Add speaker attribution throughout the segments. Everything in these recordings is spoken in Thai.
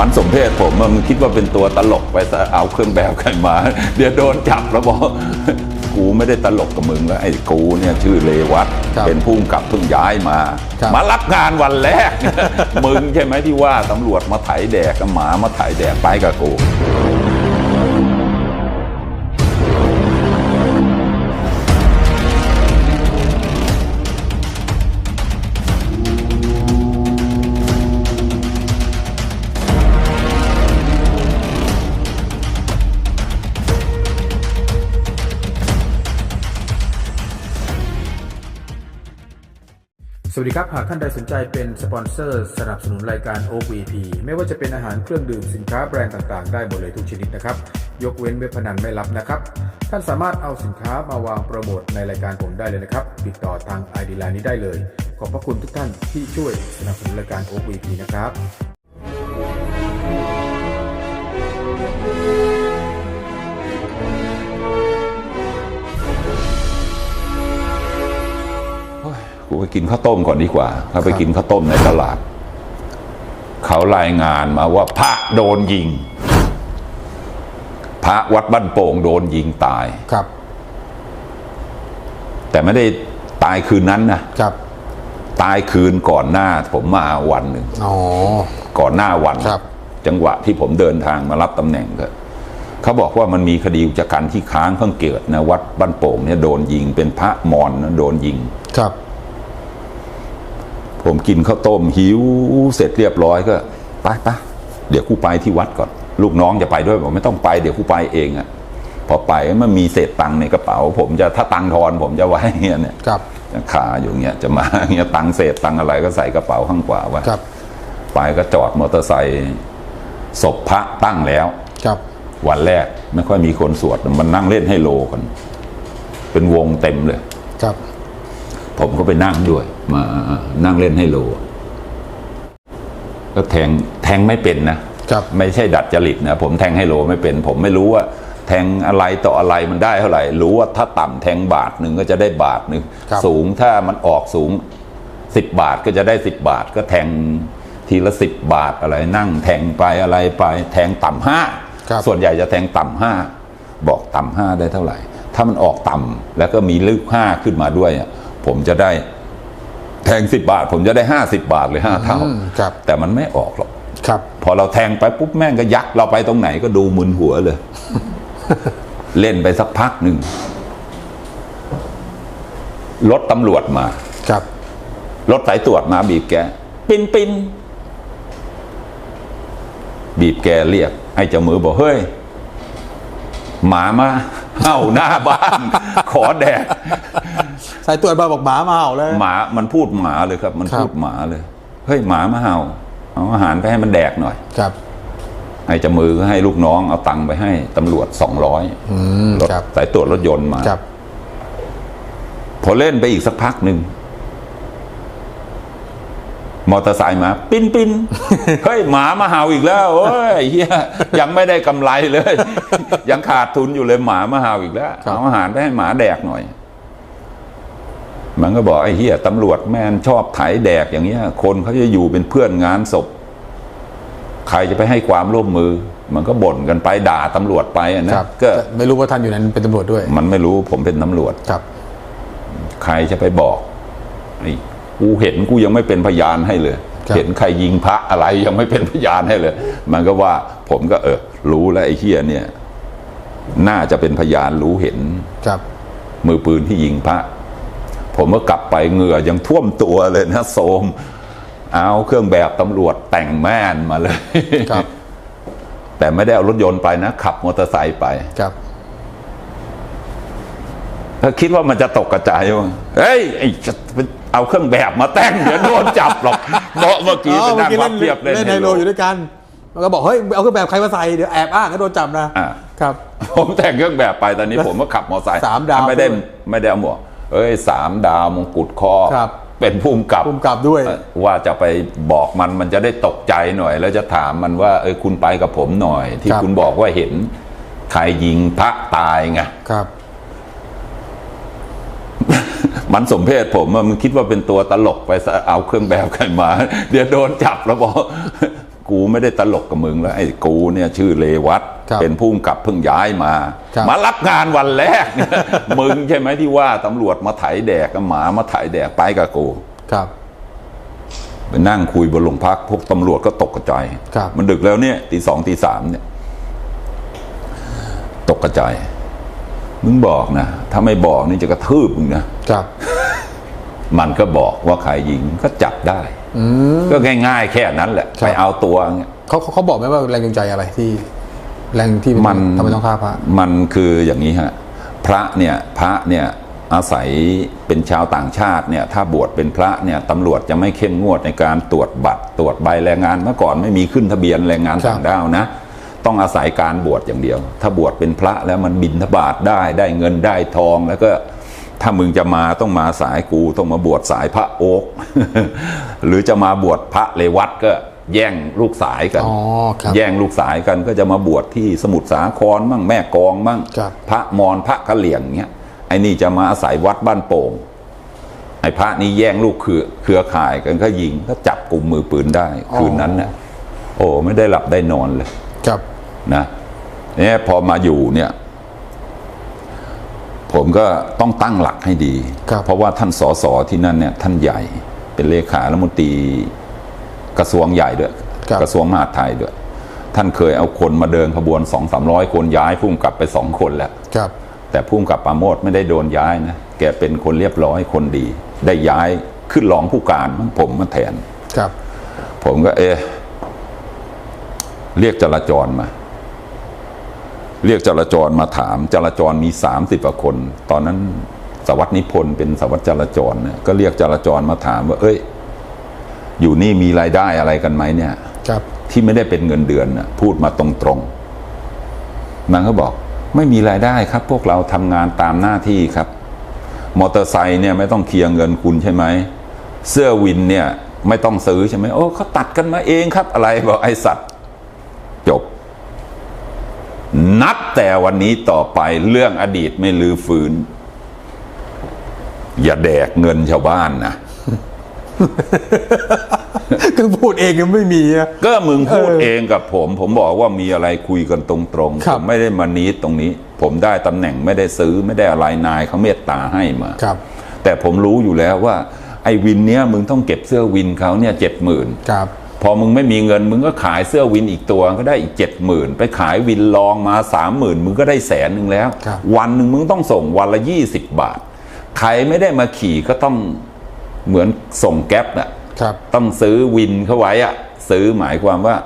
Speaker 1: มันสมเพศผมอะมึงคิดว่าเป็นตัวตลกไปซะเอาเครื่องแบบกันมา เดี๋ยวโดนจับแล้วบอกกูไม่ได้ตลกกับมึงแล้วไอ้กูเนี่ยชื่อเลวัต
Speaker 2: ครับ
Speaker 1: เป็นผู้กำกับเพิ่งย้ายมา
Speaker 2: ครับ
Speaker 1: มารับงานวันแรก มึงใช่ไหมที่ว่าตำรวจมาไถแดกกับหมามาไถแดกไปกับกู
Speaker 2: วัสดีครับ หากท่านใดสนใจเป็นสปอนเซอร์ สนับสนุนรายการ o v p ไม่ว่าจะเป็นอาหารเครื่องดื่มสินค้าแบรนด์ต่างๆ ได้หมดเลยทุกชนิดนะครับ ยกเว้นเว็บพนันไม่รับนะครับ ท่านสามารถเอาสินค้ามาวางโปรโมทในรายการผมได้เลยนะครับ ติดต่อทาง ID Line นี้ได้เลย ขอบพระคุณทุกท่านที่ช่วยสนับสนุนรายการ o v p นะครับ
Speaker 1: ไปกินข้าวต้มก่อนดีกว่าเขาไปกินข้าวต้มในตลาด เขารายงานมาว่าพระโดนยิง พระวัดบ้านโป่งโดนยิงตาย
Speaker 2: ครับ
Speaker 1: แต่ไม่ได้ตายคืนนั้นนะครับ ตายคืนก่อนหน้าผมมาวันหนึ่ง
Speaker 2: อ๋อ
Speaker 1: ก่อนหน้าวัน
Speaker 2: ครับ
Speaker 1: จังหวะที่ผมเดินทางมารับตำแหน่งก็เขาบอกว่ามันมีคดีอุกจกรรมที่ค้างเพิ่งเกิดนะวัดบ้านโป่งเนี่ยโดนยิงเป็นพระมอญนะโดนยิง
Speaker 2: ครับ
Speaker 1: ผมกินข้าวต้มหิวเสร็จเรียบร้อยก็ไปไปเดี๋ยวกูไปที่วัดก่อน ลูกน้องจะไปด้วยบอกไม่ต้องไปเดี๋ยวกูไปเองอะพอไปมันมีเศษตังค์ในกระเป๋า ผมจะถ้าตังค์ทอนผมจะไว้เงี้ยเนี่ย
Speaker 2: ครับ
Speaker 1: ขาอยู่เงี้ยจะมาเงี้ยตังค์เศษตังค์อะไรก็ใส่กระเป๋าข้างขวาไว้
Speaker 2: ครับ
Speaker 1: ไปก็จอดมอเตอร์ไซค์ศพพระตั้งแล้ว
Speaker 2: ครับ
Speaker 1: วันแรกไม่ค่อยมีคนสวดมันนั่งเล่นให้โลกัน เป็นวงเต็มเลย
Speaker 2: ครับ
Speaker 1: ผมก็ไปนั่งด้วย มานั่งเล่นให้โล ก็แทงแทงไม่เป็นนะครับไม่ใช่ดัดจริตนะผมแทงให้โลไม่เป็น ผมไม่รู้ว่า แทงอะไรต่ออะไรมันได้เท่าไหร่ รู้ว่าถ้าต่ำแทงบาทหนึ่งก็จะได้บาทหนึ่ง
Speaker 2: ครับ
Speaker 1: สูงถ้ามันออกสูงสิบบาทก็จะได้สิบบาท ก็แทงทีละสิบบาทอะไรนั่งแทงไปอะไรไป แทงต่ำห้า
Speaker 2: ครับ
Speaker 1: ส่วนใหญ่จะแทงต่ำห้าบอกต่ำห้าได้เท่าไหร่ ถ้ามันออกต่ำแล้วก็มีลึกห้าขึ้นมาด้วยอะ ผมจะได้แทงสิบบาท ผมจะได้ห้าสิบาทเลยห้าเท่า
Speaker 2: อืมครับ
Speaker 1: แต่มันไม่ออกหรอก
Speaker 2: ครับ
Speaker 1: พอเราแทงไปปุ๊บแม่งก็ยักเราไปตรงไหนก็ดูมึนหัวเลย เล่นไปสักพักหนึ่งรถตำรวจมา
Speaker 2: ครับ
Speaker 1: รถสายตรวจมาบีบแก ปินปินบีบแกเรียกไอ้เจ้ามือบอกเฮ้ย หมามาเห่าหน้าบ้าน ขอแดก
Speaker 2: สายตรวจมาบอกหมามาเห่าเลย
Speaker 1: หมามันพูดหมาเลยครับ มัน
Speaker 2: ครับ
Speaker 1: พูดหมาเลยเฮ้ยหมามาเห่า เอาอาหารไปให้มันแดกหน่อย
Speaker 2: ครับ
Speaker 1: ไอ้เจามือก็ให้ลูกน้องเอาตังค์ไปให้ตำรวจสองร้อย
Speaker 2: อืม
Speaker 1: รถ
Speaker 2: ครับ
Speaker 1: สายตรวจรถยนต์มา
Speaker 2: ครับ
Speaker 1: พอเล่นไปอีกสักพักหนึ่ง มอเตอร์ไซค์มา ปิ้นปิ้นเฮ้ยหมามาเห่าอีกแล้วโอ้ยเฮียยังไม่ได้กำไรเลย ยังขาดทุนอยู่เลยหมามาเห่าอีกแล้ว
Speaker 2: ครับ
Speaker 1: เอาอาหารไปให้หมาแดกหน่อย มันก็บอกไอ้เฮียตำรวจแม่นชอบไถแดกอย่างเงี้ย คนเขาจะอยู่เป็นเพื่อนงานศพ ใครจะไปให้ความร่วมมือ มันก็บ่นกันไปด่าตำรวจไปอะนะครับก็
Speaker 2: แต่ไม่รู้ว่าท่านอยู่นั้นเป็นตำรวจด้วย
Speaker 1: มันไม่รู้ผมเป็นตำรวจ
Speaker 2: ครับ
Speaker 1: ใครจะไปบอกไอ้ กูเห็นกูยังไม่เป็นพยานให้เลย
Speaker 2: ครับ
Speaker 1: เห็นใครยิงพระอะไรยังไม่เป็นพยานให้เลย มันก็ว่าผมก็เออ รู้แล้วไอ้เฮียเนี่ย น่าจะเป็นพยานรู้เห็น
Speaker 2: ครับ
Speaker 1: มือปืนที่ยิงพระ ผมก็กลับไปเหงื่อยังท่วมตัวเลยนะโสมเอาเครื่องแบบตำรวจแต่งแม่นมาเลย
Speaker 2: ครับ
Speaker 1: แต่ไม่ได้เอารถยนต์ไปนะ ขับมอเตอร์ไซค์ไป
Speaker 2: ครับ
Speaker 1: ถ้าคิดว่ามันจะตกกระจายว่าเฮ้ยไอ้จะ เอาเครื่องแบบมาแต่งเดี๋ยวโดนจับหรอกเนาะเมื่อกี้
Speaker 2: อ๋
Speaker 1: ไป
Speaker 2: อเมื่
Speaker 1: นั่
Speaker 2: องกี้
Speaker 1: พั
Speaker 2: เล่
Speaker 1: บ
Speaker 2: น
Speaker 1: เพียบเล่น
Speaker 2: เล่น
Speaker 1: ไฮ
Speaker 2: ไฮ
Speaker 1: โล
Speaker 2: โลอยู่ด้วยกันมันก็บอกเฮ้ยเอาเครื่องแบบใครมาใส่เดี๋ยวแอบอ้างก็โดนจับนะ
Speaker 1: อ่า
Speaker 2: ครับ
Speaker 1: ผมแต่งเครื่องแบบไปตอนนี้ผมก็ขับมอเตอร์ไซค์
Speaker 2: สามดาว
Speaker 1: ไม่ได้
Speaker 2: ด้วย
Speaker 1: ไม่ได้เอาหมวกเอ้ยสามดาวมงกุฎคอ
Speaker 2: ครับ
Speaker 1: เป็นภูมิกับ
Speaker 2: ภูมิกับด้วย
Speaker 1: เอ่อว่าจะไปบอกมันมันจะได้ตกใจหน่อย แล้วจะถามมันว่าเอ้ยคุณไปกับผมหน่อย ที่
Speaker 2: ครับ
Speaker 1: คุณบอกว่าเห็นใครยิงพระตายไง
Speaker 2: ครับ
Speaker 1: มันสมเพศผมอะมึงคิดว่าเป็นตัวตลกไปซะเอาเครื่องแบบกันมา เดี๋ยวโดนจับแล้วบอกกูไม่ได้ตลกกับมึงแล้วไอ้กูเนี่ยชื่อเลวัต
Speaker 3: ครับ
Speaker 1: เป็นผู้กำกับเพิ่งย้ายมา
Speaker 3: ครับ
Speaker 1: มารับงานวันแรกเนี่ยมึงใช่ไหมที่ว่าตำรวจมาไถแดกกับหมามาไถแดกไปกับกู
Speaker 3: ครับ
Speaker 1: ไปนั่งคุยบนโรงพักพวกตำรวจก็ตกกระจาย
Speaker 3: ครับ
Speaker 1: มันดึกแล้วเนี่ยตีสองตีสามเนี่ย ตกกระจาย มึงบอกนะ ถ้าไม่บอกนี่จะกระทืบมึงนะ
Speaker 3: ครับ
Speaker 1: มันก็บอกว่าใครยิงก็จับได้
Speaker 3: อืม
Speaker 1: ก็ง่ายๆ แค่นั้นแหละ
Speaker 3: ครับ
Speaker 1: ไปเอาตัวเงี้ย
Speaker 3: เขาเขาเขาบอกไหมว่าแรงจูงใจอะไรที่ แรงที่
Speaker 1: มัน
Speaker 3: ทำไมต้องฆ่าพระ
Speaker 1: มันคืออย่างนี้ฮะพระเนี่ยพระเนี่ยอาศัยเป็นชาวต่างชาติเนี่ย ถ้าบวชเป็นพระเนี่ยตำรวจจะไม่เข้มงวดในการตรวจบัตร ตรวจใบแรงงานเมื่อก่อนไม่มีขึ้นทะเบียนแรงงาน
Speaker 3: ครับ
Speaker 1: ต่างด้าวนะ ต้องอาศัยการบวชอย่างเดียว ถ้าบวชเป็นพระแล้วมันบินทบาทได้ได้เงินได้ทองแล้วก็ถ้ามึงจะมาต้องมาสายกูต้องมาบวชสายพระโอ๊กหรือจะมาบวชพระเลวัตก็แย่งลูกสายกัน
Speaker 3: อ๋อครับ
Speaker 1: แย่งลูกสายกันก็จะมาบวชที่สมุทรสาครมั่งแม่กลองมั่ง
Speaker 3: ครับ
Speaker 1: พระมอญพระกะเหลี่ยงเงี้ยไอ้นี่จะมาอาศัยวัดบ้านโป่งไอ้พระนี่แย่งลูกเครือเครือข่ายกันก็ยิงก็จับกลุ่มมือปืนได้ คืนนั้นเนี่ยโอ้ไม่ได้หลับได้นอนเลย
Speaker 3: ครับ
Speaker 1: นะเนี่ยพอมาอยู่เนี่ยผมก็ต้องตั้งหลักให้ดี
Speaker 3: ครับ
Speaker 1: เพราะว่าท่านสสที่นั่นเนี่ยท่านใหญ่เป็นเลขารัฐมนตรีกระทรวงใหญ่ด้วย
Speaker 3: ครับ
Speaker 1: กระทรวงมหาดไทยด้วย ท่านเคยเอาคนมาเดินขบวนสองสามร้อยคนย้ายพุ่มกลับไปสองคนแล้ว
Speaker 3: ครับ
Speaker 1: แต่พุ่มกับปราโมดไม่ได้โดนย้ายนะ แกเป็นคนเรียบร้อยคนดี ได้ย้ายขึ้นรองผู้การมั้งผมมาแทน
Speaker 3: ครับ
Speaker 1: ผมก็เอะเรียกจราจรมา เรียกจราจรมาถามจราจรมีสามสิบกว่าคน ตอนนั้นสวัสดิ์นิพนธ์เป็นสวัสดิ์จราจรเนี่ยก็เรียกจราจรมาถามว่า เอ้ย อยู่นี่มีรายได้อะไรกันไหมเนี่ย
Speaker 3: ครับ
Speaker 1: ที่ไม่ได้เป็นเงินเดือนน่ะพูดมาตรงๆมันก็บอก ไม่มีรายได้ครับ พวกเราทำงานตามหน้าที่ครับ มอเตอร์ไซค์เนี่ยไม่ต้องเคลียร์เงินคุณใช่ไหมเสื้อวินเนี่ย ไม่ต้องซื้อใช่ไหมโอ้เขาตัดกันมาเองครับ อะไรบอกไอสัตว์ จบ นับแต่วันนี้ต่อไปเรื่องอดีตไม่ลือฟื้น อย่าแดกเงินชาวบ้านนะ
Speaker 3: คือพูดเองยังไม่มีอะ
Speaker 1: ก็มึงพูด
Speaker 3: เออ
Speaker 1: เองกับผม ผมบอกว่ามีอะไรคุยกันตรงๆ
Speaker 3: ครั
Speaker 1: ผ
Speaker 3: บ
Speaker 1: มไม่ได้มานีดตรงนี้ ผมได้ตำแหน่งไม่ได้ซื้อไม่ได้อะไรนายเขาเมตตาให้มา
Speaker 3: ครับ
Speaker 1: แต่ผมรู้อยู่แล้วว่า ไอ้วินเนี้ยมึงต้องเก็บเสื้อวินเขาเนี่ยเจ็ดหมื่น
Speaker 3: ครับ
Speaker 1: พอมึงไม่มีเงินมึงก็ขายเสื้อวินอีกตัวก็ได้อีกเจ็ดหมื่นไปขายวินลองมาสามหมื่นมึงก็ได้แสนหนึ่งแล้ว
Speaker 3: ครับ
Speaker 1: วันหนึ่งมึงต้องส่งวันละยี่สิบบาท ใครไม่ได้มาขี่ก็ต้องเหมือนส่งแก๊ปน่ะ
Speaker 3: ครับ
Speaker 1: ต้องซื้อวินเข้าไว้อะซื้อหมายความว่า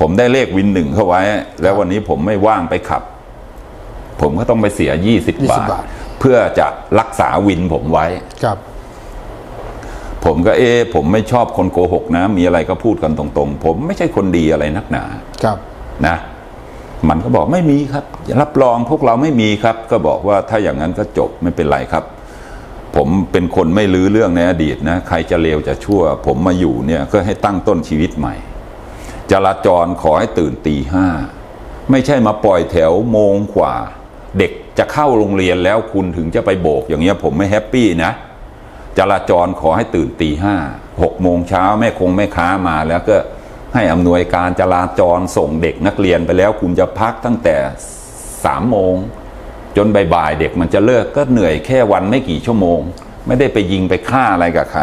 Speaker 1: ผมได้เลขวินหนึ่งเข้าไว้ แล้ววันนี้ผมไม่ว่างไปขับ ผมก็ต้องไปเสียยี่สิบ
Speaker 3: 20
Speaker 1: บาท
Speaker 3: บาท
Speaker 1: เพื่อจะรักษาวินผมไว้
Speaker 3: ครับ
Speaker 1: ผมก็เอะผมไม่ชอบคนโกหกนะ มีอะไรก็พูดกันตรงๆ ผมไม่ใช่คนดีอะไรนักหนา
Speaker 3: ครับ
Speaker 1: นะ มันก็บอกไม่มีครับรับรองพวกเราไม่มีครับ ก็บอกว่าถ้าอย่างนั้นก็จบไม่เป็นไรครับ ผมเป็นคนไม่ลื้อเรื่องในอดีตนะ ใครจะเลวจะชั่ว ผมมาอยู่เนี่ยก็ให้ตั้งต้นชีวิตใหม่ จราจรขอให้ตื่นตีห้าไม่ใช่มาปล่อยแถวโมงกว่า เด็กจะเข้าโรงเรียนแล้วคุณถึงจะไปโบกอย่างเงี้ยผมไม่แฮปปี้นะ จราจรขอให้ตื่นตีห้าหกโมงเช้าแม่คงแม่ค้ามาแล้วก็ให้อำนวยการจราจรส่งเด็กนักเรียนไปแล้วคุณจะพักตั้งแต่สามโมง จนบ่ายๆเด็กมันจะเลิกก็เหนื่อยแค่วันไม่กี่ชั่วโมง ไม่ได้ไปยิงไปฆ่าอะไรกับใคร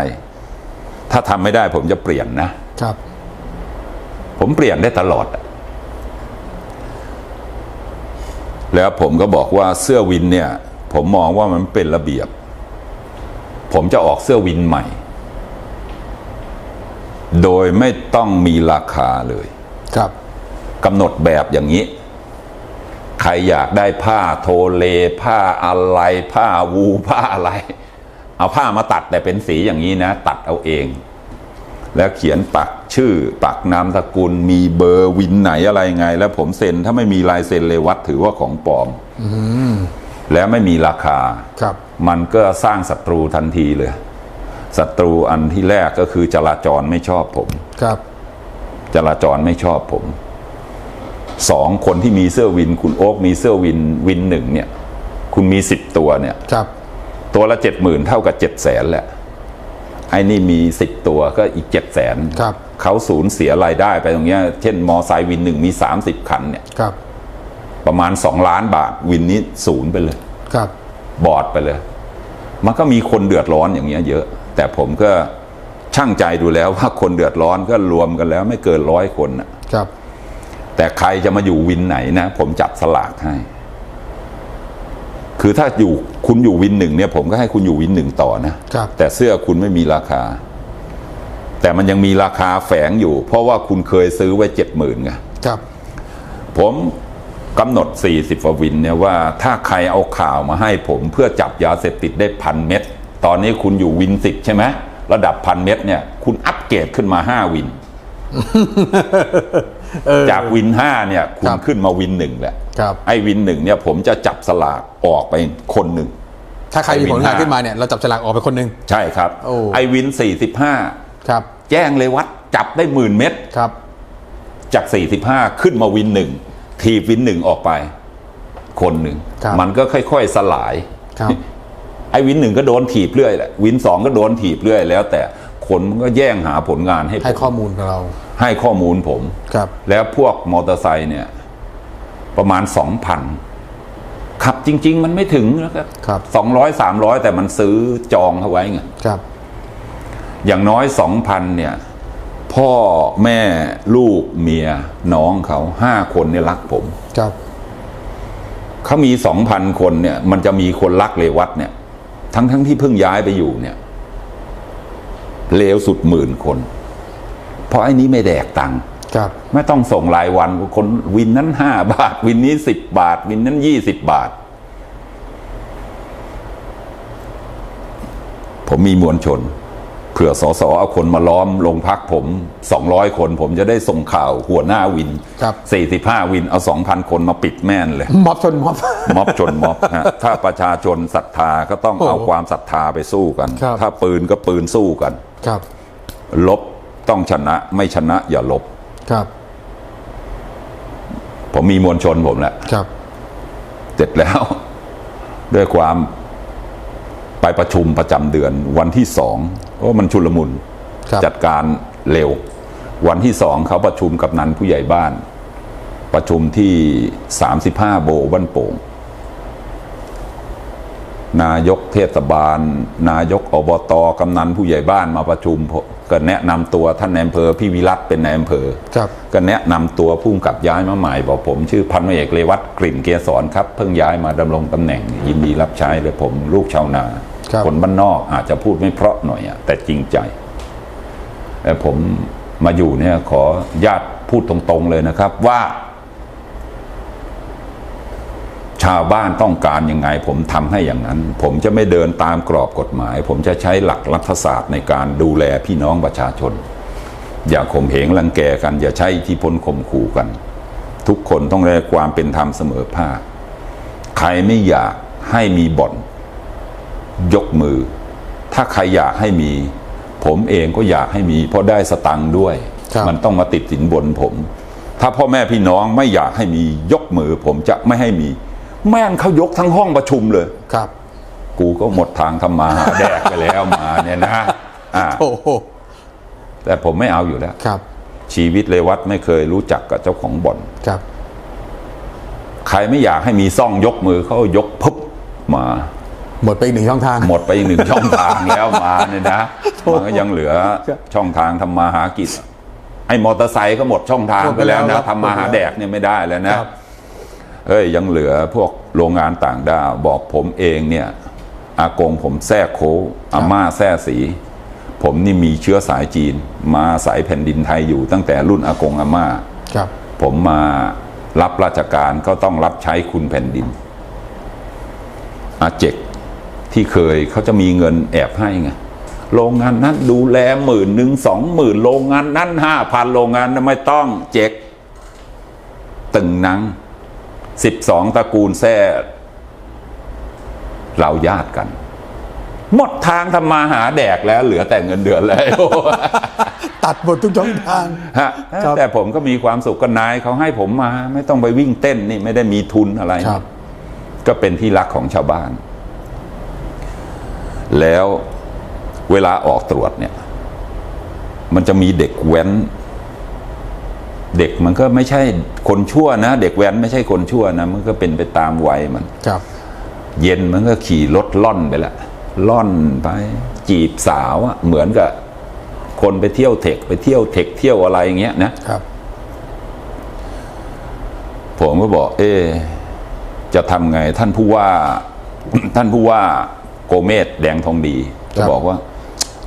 Speaker 1: ถ้าทำไม่ได้ผมจะเปลี่ยนนะ
Speaker 3: ครับ
Speaker 1: ผมเปลี่ยนได้ตลอดอะแล้วผมก็บอกว่าเสื้อวินเนี่ย ผมมองว่ามันเป็นระเบียบ ผมจะออกเสื้อวินใหม่ โดยไม่ต้องมีราคาเลย
Speaker 3: ครับ
Speaker 1: กำหนดแบบอย่างนี้ ใครอยากได้ผ้าโทเล ผ้าอะไร ผ้าวูผ้าอะไร เอาผ้ามาตัดแต่เป็นสีอย่างนี้นะ ตัดเอาเอง แล้วเขียนปักชื่อปักนามสกุล มีเบอร์วินไหนอะไรไง แล้วผมเซ็นถ้าไม่มีลายเซ็นเลยวัดถือว่าของปลอม แล้วไม่มีราคา
Speaker 3: ครับ
Speaker 1: มันก็สร้างศัตรูทันทีเลยศัตรูอันที่แรกก็คือจราจรไม่ชอบผม
Speaker 3: ครับ
Speaker 1: จราจรไม่ชอบผมสองคนที่มีเสื้อวิน คุณโอ๊กมีเสื้อวินวินหนึ่งเนี่ย คุณมีสิบตัวเนี่ย
Speaker 3: ครับ
Speaker 1: ตัวละเจ็ดหมื่นเท่ากับเจ็ดแสนแหละไอ้นี่มีสิบตัวก็อีกเจ็ดแสน
Speaker 3: ครับ
Speaker 1: เขาสูญเสียรายได้ไปตรงเนี้ย เช่นมอไซค์วินหนึ่งมี30คันเนี่ย
Speaker 3: ครับ
Speaker 1: ประมาณ 2 ล้านบาทวินนี้ศูนย์ไปเลย
Speaker 3: ครับ
Speaker 1: บอดไปเลย มันก็มีคนเดือดร้อนอย่างเงี้ยเยอะ แต่ผมก็ช่างใจดูแล้วว่าคนเดือดร้อนก็รวมกันแล้ว ไม่เกินร้อยคนน่ะ
Speaker 3: ครับ
Speaker 1: แต่ใครจะมาอยู่วินไหนนะ ผมจับสลากให้ คือถ้าอยู่คุณอยู่วินหนึ่งเนี่ย ผมก็ให้คุณอยู่วินหนึ่งต่อนะ
Speaker 3: ครับ
Speaker 1: แต่เสื้อคุณไม่มีราคา แต่มันยังมีราคาแฝงอยู่ เพราะว่าคุณเคยซื้อไว้เจ็ดหมื่นไง
Speaker 3: ครับ
Speaker 1: ผม กำหนด 40กว่าวินเนี่ยว่าถ้าใครเอาข่าวมาให้ผมเพื่อจับยาเสพติดได้พันเม็ดตอนนี้คุณอยู่วินสิบใช่ไหมระดับพันเม็ดเนี่ย คุณอัปเกรดขึ้นมาห้าวิน จากวินห้าเนี่ย คุ
Speaker 3: ค
Speaker 1: ณ
Speaker 3: รับ
Speaker 1: ขึ้นมาวินหนึ่งแหละ
Speaker 3: ครับ
Speaker 1: ไอ้วินหนึ่งเนี่ย ผมจะจับสลากออกไปคนหนึ่ง
Speaker 3: ถ้าใครมีผลงาน
Speaker 1: ไอ้วินห้า
Speaker 3: ขึ้นมาเนี่ยเราจับฉลากออกไปคนหนึ่ง
Speaker 1: ใช่ครับ
Speaker 3: โอ้
Speaker 1: ไอ้วินสี่สิบห้า
Speaker 3: ครับ
Speaker 1: แจ้งเลยวัดจับได้หมื่นเม็ด
Speaker 3: ครับ
Speaker 1: จาก45ขึ้นมาวินหนึ่ง ทีบวินหนึ่งออกไป คนหนึ่ง
Speaker 3: ครับ
Speaker 1: มันก็ค่อย ๆสลาย
Speaker 3: ครับ
Speaker 1: ไอ้วินหนึ่งก็โดนถีบเรื่อยแหละวินสองก็โดนถีบเรื่อย แล้วแต่คนมันก็แย่งหาผลงานให้ผ
Speaker 3: ให้
Speaker 1: ม
Speaker 3: ข้อมูลกับเรา
Speaker 1: ให้ข้อมูลผม
Speaker 3: ครับ
Speaker 1: แล้วพวกมอเตอร์ไซค์เนี่ย ประมาณสองพันขับจริง ๆ มันไม่ถึงแล้วก็
Speaker 3: ครับ
Speaker 1: สองร้อยสามร้อยแต่มันซื้อจองเขาไว้ไง
Speaker 3: ครับ
Speaker 1: อย่างน้อยสองพันเนี่ย พ่อแม่ลูกเมียน้องเขาห้าคนเนี่ยรักผม
Speaker 3: ครับ
Speaker 1: เขามีสองพันคนเนี่ย มันจะมีคนรักเลวัตเนี่ย ทั้งทั้งที่เพิ่งย้ายไปอยู่เนี่ย เลวสุดหมื่นคน เพราะไอ้นี้ไม่แดกตังค์
Speaker 3: ครับ
Speaker 1: ไม่ต้องส่งรายวันคนวินนั้นห้าบาท วินนี้สิบบาท วินนั้นยี่สิบบาท ผมมีมวลชนเผื่อสอสอเอาคนมาล้อมลงพักผมสองร้อยคนผมจะได้ส่งข่าวหัวหน้าวิน
Speaker 3: ครับ
Speaker 1: สี่สิบห้าวินเอาสองพันคนมาปิดแม่นเลย
Speaker 3: ม็อบชนม็อบ
Speaker 1: ม็อบชนม็อบฮะถ้าประชาชนศรัทธาก็ต้อง
Speaker 3: โอ้
Speaker 1: เอาความศรัทธาไปสู้กัน
Speaker 3: ครับ
Speaker 1: ถ้าปืนก็ปืนสู้กัน
Speaker 3: ครับ
Speaker 1: ลบต้องชนะไม่ชนะอย่าลบ
Speaker 3: ครับ
Speaker 1: ผมมีมวลชนผมแหละ
Speaker 3: ครับ
Speaker 1: เสร็จแล้ว ด้วยความไปประชุมประจำเดือนวันที่สอง เพราะมันชุลมุน
Speaker 3: ครับ
Speaker 1: จัดการเร็ว วันที่สองเขาประชุมกับนันผู้ใหญ่บ้าน ประชุมที่สามสิบห้าโบบ้านโป่ง นายกเทศบาล นายกอบตกำนันผู้ใหญ่บ้านมาประชุมผมก็แนะนำตัวท่านนายอำเภอพี่วิรัตเป็นนายอำเภอ
Speaker 3: ครับ
Speaker 1: ก็แนะนำตัวผู้กำกับย้ายมาใหม่บอกผม ชื่อพันเอกเรวัตกลิ่นเกษรครับ เพิ่งย้ายมาดำรงตำแหน่งยินดีรับใช้เลยผมลูกชาวนา
Speaker 3: ค
Speaker 1: นบ้านนอกอาจจะพูดไม่เพราะหน่อยอะแต่จริงใจแต่ผมมาอยู่เนี่ยขอญาติพูดตรงๆเลยนะครับว่า ชาวบ้านต้องการยังไง ผมทำให้อย่างนั้น ผมจะไม่เดินตามกรอบกฎหมาย ผมจะใช้หลักรัฐศาสตร์ในการดูแลพี่น้องประชาชน อย่าข่มเหงรังแกกัน อย่าใช้อิทธิพลข่มขู่กัน ทุกคนต้องได้ความเป็นธรรมเสมอภาคใครไม่อยากให้มีบ่อน ยกมือ ถ้าใครอยากให้มี ผมเองก็อยากให้มี เพราะได้สตังค์ด้วย
Speaker 3: ครับ
Speaker 1: มันต้องมาติดสินบนผม ถ้าพ่อแม่พี่น้องไม่อยากให้มียกมือ ผมจะไม่ให้มี แม่งเขายกทั้งห้องประชุมเลย
Speaker 3: ครับ
Speaker 1: กูก็หมดทางทำมาหาแดกไปแล้วมาเนี่ยนะอ่า
Speaker 3: โอ้โห
Speaker 1: แต่ผมไม่เอาอยู่แล้ว
Speaker 3: ครับ
Speaker 1: ชีวิตเลวัตไม่เคยรู้จักกับเจ้าของบ่อน
Speaker 3: ครับ
Speaker 1: ใครไม่อยากให้มีซ่องยกมือเขายกปุ๊บมา
Speaker 3: หมดไปอีกหนึ่งช่องทาง
Speaker 1: หมดไปอีกหนึ่งช่องทางแล้วมาเนี่ยนะมันก็ยังเหลือ
Speaker 3: ครับ
Speaker 1: ช่องทางทำมาหากินไอ้มอเตอร์ไซค์ก็หมดช่องทาง
Speaker 3: หมด
Speaker 1: ไป
Speaker 3: ไปแล้
Speaker 1: แล้ว
Speaker 3: วครั
Speaker 1: นะ
Speaker 3: บ
Speaker 1: ทำมาหา
Speaker 3: หมดไปแล้ว
Speaker 1: แดกเนี่ยไม่ได้แล้วนะครับเอ้ยยังเหลือพวกโรงงานต่างด้าวบอกผมเองเนี่ยอากงผมแท้โคอาม่าแท้สี ผมนี่มีเชื้อสายจีน มาอาศัยแผ่นดินไทยอยู่ตั้งแต่รุ่นอากงอาม่า
Speaker 3: ครับ
Speaker 1: ผมมารับราชการก็ต้องรับใช้คุณแผ่นดินอาเจก ที่เคยเขาจะมีเงินแอบให้ไงโรงงานนั้นดูแลหมื่นหนึ่งสองหมื่นโรงงานนั้นห้าพันโรงงานนั้นไม่ต้องเจ๊กตึงนังสิบสองตระกูลแท้เราญาติกัน หมดทางทำมาหาแดกแล้ว เหลือแต่เงินเดือนแล้ว
Speaker 3: ตัดหมดทุกช่องทาง
Speaker 1: ฮะ
Speaker 3: ครับ
Speaker 1: แต่ผมก็มีความสุขกับนายเขาให้ผมมา ไม่ต้องไปวิ่งเต้นนี่ไม่ได้มีทุนอะไร
Speaker 3: ครับ
Speaker 1: ก็เป็นที่รักของชาวบ้าน แล้วเวลาออกตรวจเนี่ย มันจะมีเด็กแว้น เด็กมันก็ไม่ใช่คนชั่วนะ เด็กแว้นไม่ใช่คนชั่วนะ มันก็เป็นไปตามวัยมัน
Speaker 3: ครับ
Speaker 1: เย็นมันก็ขี่รถล่อนไปละล่อนไป จีบสาวอะเหมือนกับคนไปเที่ยวเทคไปเที่ยวเทคเที่ยวอะไรอย่างเงี้ยนะ
Speaker 3: ครับ
Speaker 1: ผมก็บอก เอ๊ะจะทำไง ท่านผู้ว่า ท่านผู้ว่า โกเมศแดงทองดี
Speaker 3: ครั
Speaker 1: ก็
Speaker 3: บ
Speaker 1: บอกว่า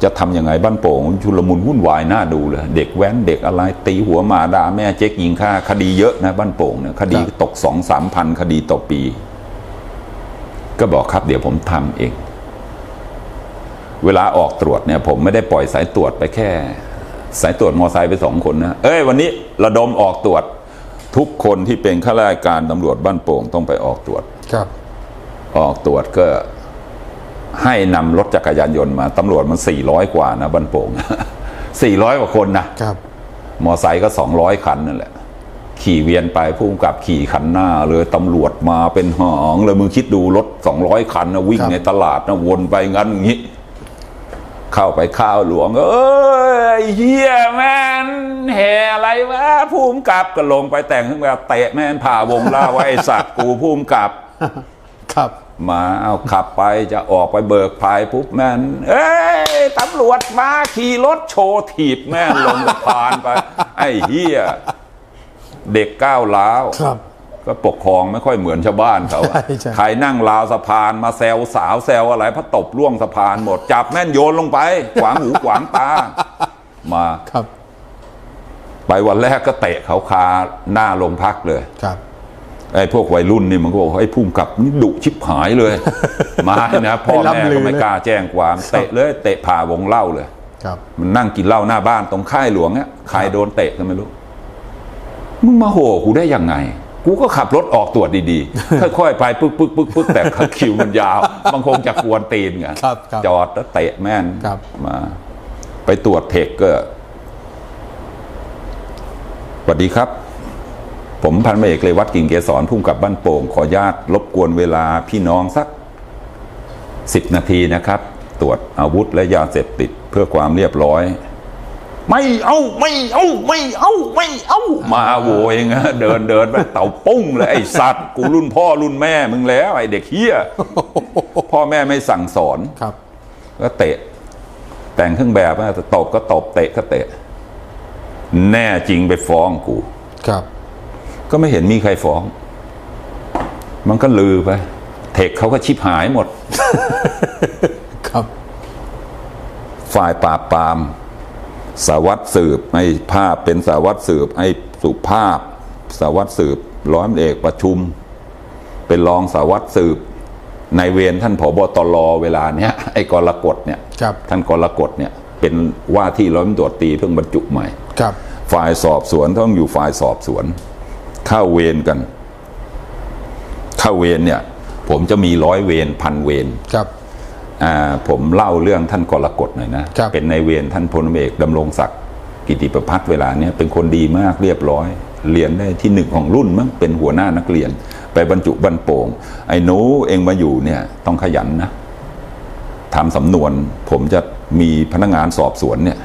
Speaker 1: จะทำยังไงบ้านโป่งชุลมุนวุ่นวายน่าดูเลยเด็กแว้นเด็กอะไรตีหัวหมาด่าแม่เจ๊กยิงฆ่าคดีเยอะนะบ้านโป่งเนี่ยคดีตกสองสามพันคดีต่อปี ก็บอกครับเดี๋ยวผมทำเอง เวลาออกตรวจเนี่ย ผมไม่ได้ปล่อยสายตรวจไปแค่ สายตรวจมอไซค์ไปสองคนนะเอ้ยวันนี้ระดมออกตรวจ ทุกคนที่เป็นข้าราชการตำรวจบ้านโป่งต้องไปออกตรวจ
Speaker 3: ครับ
Speaker 1: ออกตรวจก็ ให้นำรถจักรยานยนต์มาตำรวจมันสี่ร้อยกว่านะบ้านโป่งสี่ร้อยกว่าคนนะครับมอไซค์ก็สองร้อยคันนั่นแหละ ขี่เวียนไปผู้กำกับขี่คันหน้าเลยตำรวจมาเป็นหองเลยมึงคิดดูรถสองร้อยคันนะวิ่ง
Speaker 3: ครับ
Speaker 1: ในตลาดนะวนไปงั้นอย่างนี้ เข้าไปข้าวหลวงเอ้ยเฮียแม่นแห่อะไรวะภูมิกับก็ลงไปแต่งขึ้นมาเตะแม่นผ่าวงล่าไว้ไอ้สัตว์กูภูมิกับ
Speaker 3: ครับ
Speaker 1: มาเอาขับไปจะออกไปเบิกพายปุ๊บแม่นเอ้ยตำรวจมาขี่รถโชว์ถีบแม่นลงสะพานไป ไอ้เหี้ยเด็กก้าวล้าว
Speaker 3: ครับ
Speaker 1: ก็ปกครองไม่ค่อยเหมือนชาวบ้านเขาอะ
Speaker 3: ใช่ใช่
Speaker 1: ใครนั่งราวสะพานมาแซวสาวแซวอะไรพระตบล่วงสะพานหมดจับแม่นโยนลงไป ขวางหูขวางตา มา
Speaker 3: ครับ
Speaker 1: ไปวันแรกก็เตะเขาคาหน้าโรงพักเลย
Speaker 3: ครับ
Speaker 1: ไอ้พวกวัยรุ่นนี่มันก็บอกไอ้พุ่มกับนี่ดุชิบหายเลย มานะพ่อแม่
Speaker 3: ให้ล่ำลื
Speaker 1: ก็
Speaker 3: อ
Speaker 1: ไม่
Speaker 3: เลย
Speaker 1: กล้าแจ้งความเตะเลยเตะผ่าวงเล่าเลย
Speaker 3: ครับ
Speaker 1: มันนั่งกินเหล้าหน้าบ้านตรงค่ายหลวงเนี่ยใครโดนเตะก็ไม่รู้ มึงมาโหกูได้ยังไง กูก็ขับรถออกตรวจดีๆ ค่อยๆไปปึ๊กปึ๊กปึ๊กปึ๊กแต่คิวมันยาว บางคงจะควรตีนไง
Speaker 3: ครับครับ
Speaker 1: จอดแล้วเตะแม่น
Speaker 3: ครับ
Speaker 1: มา ไปตรวจเทคก็สวัสดีครับ ผมพันเอกเลยวัดกิ่งเกษรพุ่มกับบ้านโป่ง ขออนุญาตรบกวนเวลาพี่น้องสักสิบนาทีนะครับ ตรวจอาวุธและยาเสพติดเพื่อความเรียบร้อย ไม่เอาไม่เอาไม่เอาไม่เอามาโวยงะเดินเดินไปเต่าปุ้งเลยไอ้สัตว์กูรุ่นพ่อรุ่นแม่มึงแล้ว ไอ้เด็กเฮียพ่อแม่ไม่สั่งสอน
Speaker 3: ครับ
Speaker 1: ก็เตะ แต่งเครื่องแบบนะแต่ตบก็ตบเตะก็เตะ แน่จริงไปฟ้องกู
Speaker 3: ครับ
Speaker 1: ก็ไม่เห็นมีใครฟ้อง มันก็ลือไป เทคเขาก็ชิบหายหมด
Speaker 3: ครับ
Speaker 1: ฝ่ายปราบปราม สารวัตรสืบให้ภาพเป็นสารวัตรสืบให้สุภาพ สารวัตรสืบ ร้อยตำรวจเอกประชุม เป็นรองสารวัตรสืบในายเวรท่านผบตรเวลาเนี้ยไอ้กรกฎเนี่ย
Speaker 3: ครับ
Speaker 1: ท่านกรกฎเนี่ย เป็นว่าที่ร้อยตำรวจตรีเพิ่งบรรจุใหม่
Speaker 3: ครับ
Speaker 1: ฝ่ายสอบสวนต้องอยู่ฝ่ายสอบสวน เข้าเวรกัน เข้าเวรเนี่ย ผมจะมีร้อยเวรพันเวร
Speaker 3: ครับ
Speaker 1: อ่าผมเล่าเรื่องท่านกรกฎหน่อยนะ
Speaker 3: ครับ
Speaker 1: เป็นในายเวรท่านพลเอกดำรงศักดิ์กิติประพัฒน์เวลาเนี้ยเป็นคนดีมากเรียบร้อยเรียนได้ที่หนึ่งของรุ่นมั้งเป็นหัวหน้านักเรียน ไปบรรจุบรรโป่งไอ้หนูเองมาอยู่เนี่ย ต้องขยันนะทำสำนวน ผมจะมีพนักงานสอบสวนเนี่ย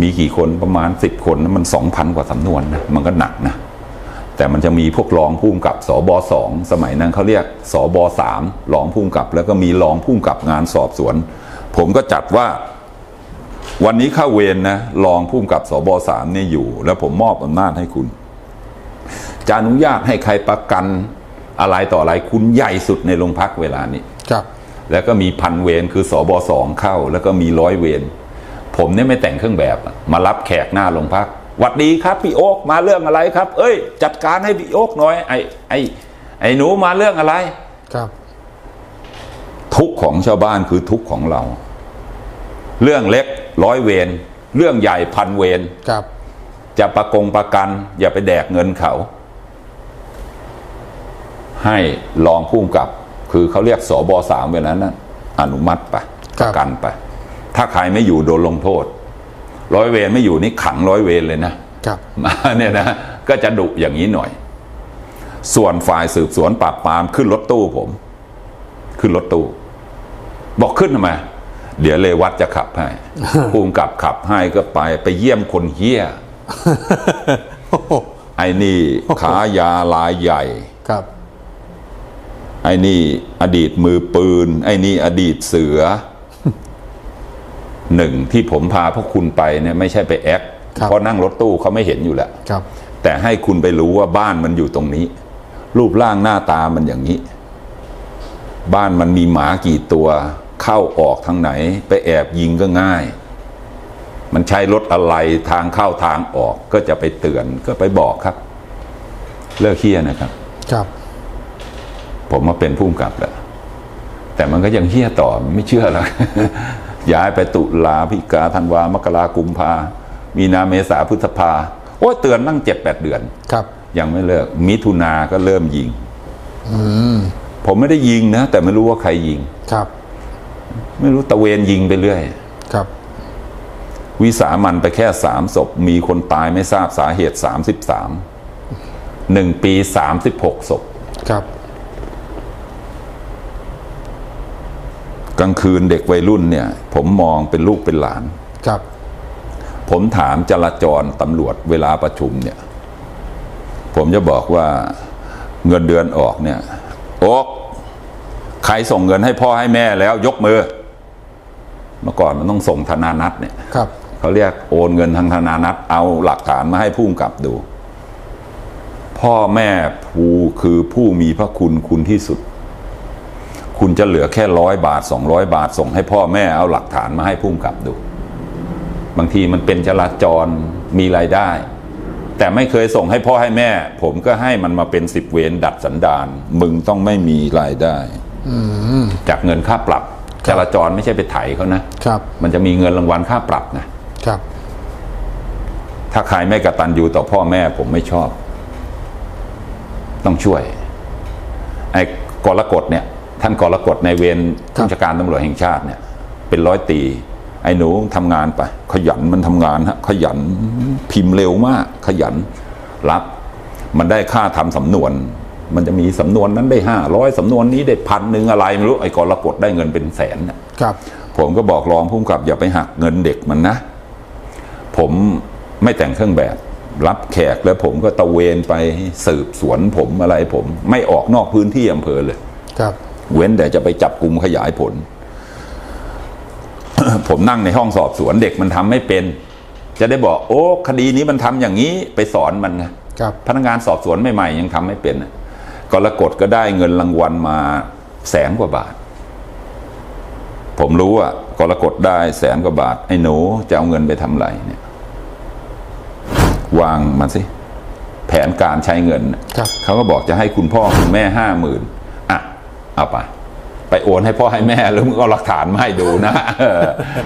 Speaker 1: มีกี่คนประมาณสิบคนนะมันสองพันกว่าสำนวนนะมันก็หนักนะ แต่มันจะมีพวกรองผู้กำกับสบสองสมัยนั้นเขาเรียกสบสามรองผู้กำกับ แล้วก็มีรองผู้กำกับงานสอบสวน ผมก็จัดว่าวันนี้เข้าเวรนะรองผู้กำกับสบสามเนี่ยอยู่ แล้วผมมอบอำนาจให้คุณจะอนุญาตให้ใครประกันอะไรต่ออะไรคุณใหญ่สุดในโรงพักเวลานี้
Speaker 3: ครับ
Speaker 1: แล้วก็มีพันเวรคือสอบสองเข้า แล้วก็มีร้อยเวรผมเนี่ยไม่แต่งเครื่องแบบอะมารับแขกหน้าโรงพัก หวัดดีครับพี่โอ๊กมาเรื่องอะไรครับ เอ้ย จัดการให้พี่โอ๊กหน่อย ไอ้ไอ้ไอ้หนูมาเรื่องอะไร
Speaker 3: ครับ
Speaker 1: ทุกข์ของชาวบ้านคือทุกข์ของเรา เรื่องเล็กร้อยเวรเรื่องใหญ่พันเวร
Speaker 3: ครับ
Speaker 1: จะประกงประกัน อย่าไปแดกเงินเขา ให้รองผู้กำกับ คือเขาเรียกสบสามเวลานั้นอนุมัติไป
Speaker 3: ครั
Speaker 1: ป
Speaker 3: บ
Speaker 1: ระกันไป ถ้าใครไม่อยู่โดนลงโทษ ร้อยเวรไม่อยู่นี่ขังร้อยเวรเลยนะครับมาเนี่ยนะก็จะดุอย่างนี้หน่อย ส่วนฝ่ายสืบสวนปราบปรามขึ้นรถตู้ผม ขึ้นรถตู้ บอกขึ้นทำไมเดี๋ยวเลวัตจะขับให้ภูมิกับขับให้ก็ไปไปเยี่ยมคนเฮี้ย
Speaker 3: โอ้โห
Speaker 1: ไอ้นี่ขายาลายใหญ่
Speaker 3: ครับ
Speaker 1: ไอ้นี่อดีตมือปืน ไอ้นี่อดีตเสือ หนึ่งที่ผมพาพวกคุณไปเนี่ยไม่ใช่ไปแอค
Speaker 3: ครับ
Speaker 1: เพราะนั่งรถตู้เขาไม่เห็นอยู่แล้ว
Speaker 3: ครับ
Speaker 1: แต่ให้คุณไปรู้ว่าบ้านมันอยู่ตรงนี้ รูปร่างหน้าตามันอย่างนี้ บ้านมันมีหมากี่ตัว เข้าออกทางไหน ไปแอบยิงก็ง่าย มันใช้รถอะไรทางเข้าทางออกก็จะไปเตือนก็ไปบอกครับ เลิกเฮี้ยนะครับ
Speaker 3: ครับ
Speaker 1: ผมมาเป็นผู้กำกับแล้วแต่มันก็ยังเฮี้ยต่อไม่เชื่อหรอก ย้ายไปตุลาพิกาธันวามกรากุมภามีนาเมษาพฤษภาโอ้ยเตือนตั้งเจ็ดแปดเดือน
Speaker 3: ครับ
Speaker 1: ยังไม่เลิก มิถุนาก็เริ่มยิงผมไม่ได้ยิงนะ แต่ไม่รู้ว่าใครยิง
Speaker 3: ครับ
Speaker 1: ไม่รู้ตะเวนยิงไปเรื่อย
Speaker 3: ครับ
Speaker 1: วิสามันไปแค่สามศพ มีคนตายไม่ทราบสาเหตุสามสิบสามหนึ่งปีสามสิบหกศพ
Speaker 3: ครับ
Speaker 1: กลางคืนเด็กวัยรุ่นเนี่ย ผมมองเป็นลูกเป็นหลาน
Speaker 3: ครับ
Speaker 1: ผมถามจราจรตำรวจเวลาประชุมเนี่ย ผมจะบอกว่าเงินเดือนออกเนี่ยโอ๊กใครส่งเงินให้พ่อให้แม่แล้วยกมือ เมื่อก่อนมันต้องส่งธนานัตเนี่ย
Speaker 3: ครับ
Speaker 1: เขาเรียกโอนเงินทางธนานัตเอาหลักฐานมาให้ผู้กำกับดู พ่อแม่ภูคือผู้มีพระคุณคุณที่สุด คุณจะเหลือแค่ร้อยบาทสองร้อยบาทส่งให้พ่อแม่เอาหลักฐานมาให้ผู้กำกับดู บางทีมันเป็นจราจรมีรายได้ แต่ไม่เคยส่งให้พ่อให้แม่ ผมก็ให้มันมาเป็นสิบเวรดัดสันดานมึงต้องไม่มีรายได้จากเงินค่าปรับ จราจรไม่ใช่ไปไถเขานะ
Speaker 3: ครับ
Speaker 1: มันจะมีเงินรางวัลค่าปรับนะ
Speaker 3: ครับ
Speaker 1: ถ้าใครไม่กระตันยูต่อพ่อแม่ผมไม่ชอบ ต้องช่วย ไอ้กรกฎเนี่ย ท่านกรกฎในเวร
Speaker 3: ครับ
Speaker 1: ผู้จัดการตำรวจแห่งชาติเนี่ย เป็นร้อยตี ไอ้หนูทำงานไป ขยันมันทำงานฮะขยันพิมพ์เร็วมาก ขยันรับ มันได้ค่าทำสำนวน มันจะมีสำนวนนั้นได้ห้าร้อยสำนวนนี้ได้พันหนึ่งอะไรไม่รู้ไอ้กรกฎได้เงินเป็นแสนน่ะ
Speaker 3: ครับ
Speaker 1: ผมก็บอกรองผู้กำกับอย่าไปหักเงินเด็กมันนะ ผมไม่แต่งเครื่องแบบรับแขกแล้วผมก็ตะเวนไปสืบสวนผมอะไรผม ไม่ออกนอกพื้นที่อำเภอเลย
Speaker 3: ครับ
Speaker 1: เว้นแต่จะไปจับกลุ่มขยายผล ผมนั่งในห้องสอบสวนเด็กมันทำไม่เป็น จะได้บอก โอ้ คดีนี้มันทำอย่างนี้ไปสอนมันนะครับพนักงานสอบสวนใหม่ๆยังทำไม่เป็นน่ะกรกฎก็ได้เงินรางวัลมาแสนกว่าบาท ผมรู้อะกรกฎได้แสนกว่าบาท ไอ้หนูจะเอาเงินไปทำอะไรเนี่ย วางมันสิ แผนการใช้เงินน่ะ
Speaker 3: ครับ
Speaker 1: เขาก็บอกจะให้คุณพ่อคุณแม่ห้าหมื่นอะ เอาไป ไปโอนให้พ่อให้แม่แล้วมึงก็เอาหลักฐานมาให้ดูนะเออ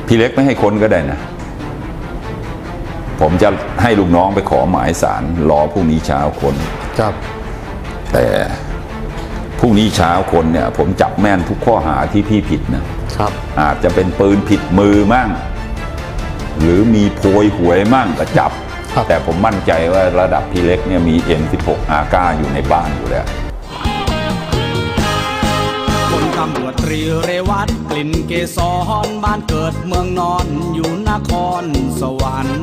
Speaker 1: พี่เล็กไม่ให้คนก็ได้นะ ผมจะให้ลูกน้องไปขอหมายสารรอพรุ่งนี้เช้าคน
Speaker 3: ครับ
Speaker 1: แต่พรุ่งนี้เช้าคนเนี่ย ผมจับแม่นทุกข้อหาที่พี่ผิดนะ
Speaker 3: ครับ
Speaker 1: อาจจะเป็นปืนผิดมือมั่ง หรือมีโพยหวยมั่งก็จับ
Speaker 3: ครับ
Speaker 1: แต่ผมมั่นใจว่าระดับพี่เล็กเนี่ยมี M16 AK อยู่ในบ้านอยู่แล้วำ
Speaker 4: รวจตรีเรวัตกลิ่นเกสรบ้านเกิดเมืองนอนอยู่นครสวรรค์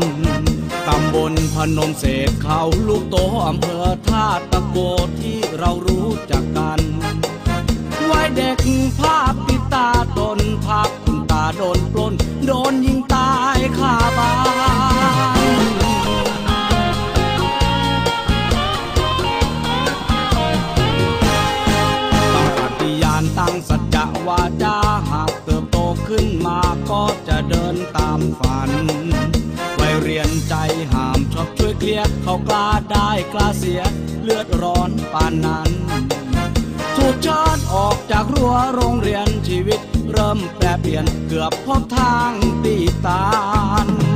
Speaker 4: ตำบลพนมเศษเขาลูกโตอำเภอท่าตะโกที่เรารู้จักกันวัยเด็กภาพติดตาตนภาพคุณตาโดนปล้นโดนยิง เกลียเขากล้าได้กล้าเสียเลือดร้อนปานนั้นถูกเชิญออกจากรั้วโรงเรียนชีวิต เริ่มแปรเปลี่ยนเกือบพบทางตีตาน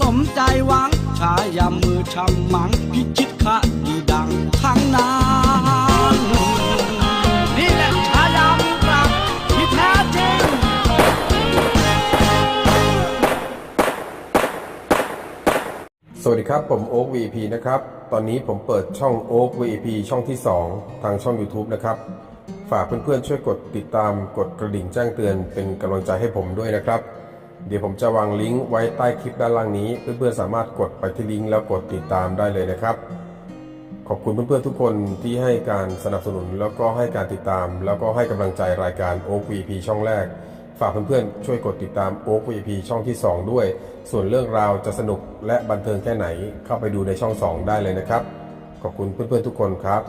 Speaker 4: สมใจหวังฉายามือชำมังพิชิตคดีดังทั้งนั้นนี่แหละฉายามือปราบที่แท้จริง
Speaker 2: สวัสดีครับ ผมโอ๊ก VP นะครับ ตอนนี้ผมเปิดช่องโอ๊ก VP ช่องที่ 2 ทางช่อง YouTube นะครับ ฝากเพื่อนๆช่วยกดติดตามกดกระดิ่งแจ้งเตือนเป็นกำลังใจให้ผมด้วยนะครับ เดี๋ยวผมจะวางลิงก์ไว้ใต้คลิปด้านล่างนี้ เพื่อนๆสามารถกดไปที่ลิงก์แล้วกดติดตามได้เลยนะครับ ขอบคุณเพื่อนๆทุกคนที่ให้การสนับสนุนแล้วก็ให้การติดตาม แล้วก็ให้กำลังใจรายการ o อ VP ช่องแรก ฝากเพื่อนๆช่วยกดติดตาม o อ v p ช่องที่ 2 ด้วย ส่วนเรื่องราวจะสนุกและบันเทิงแค่ไหนเข้าไปดูในช่อง 2 ได้เลยนะครับ ขอบคุณเพื่อนๆทุกคนครับ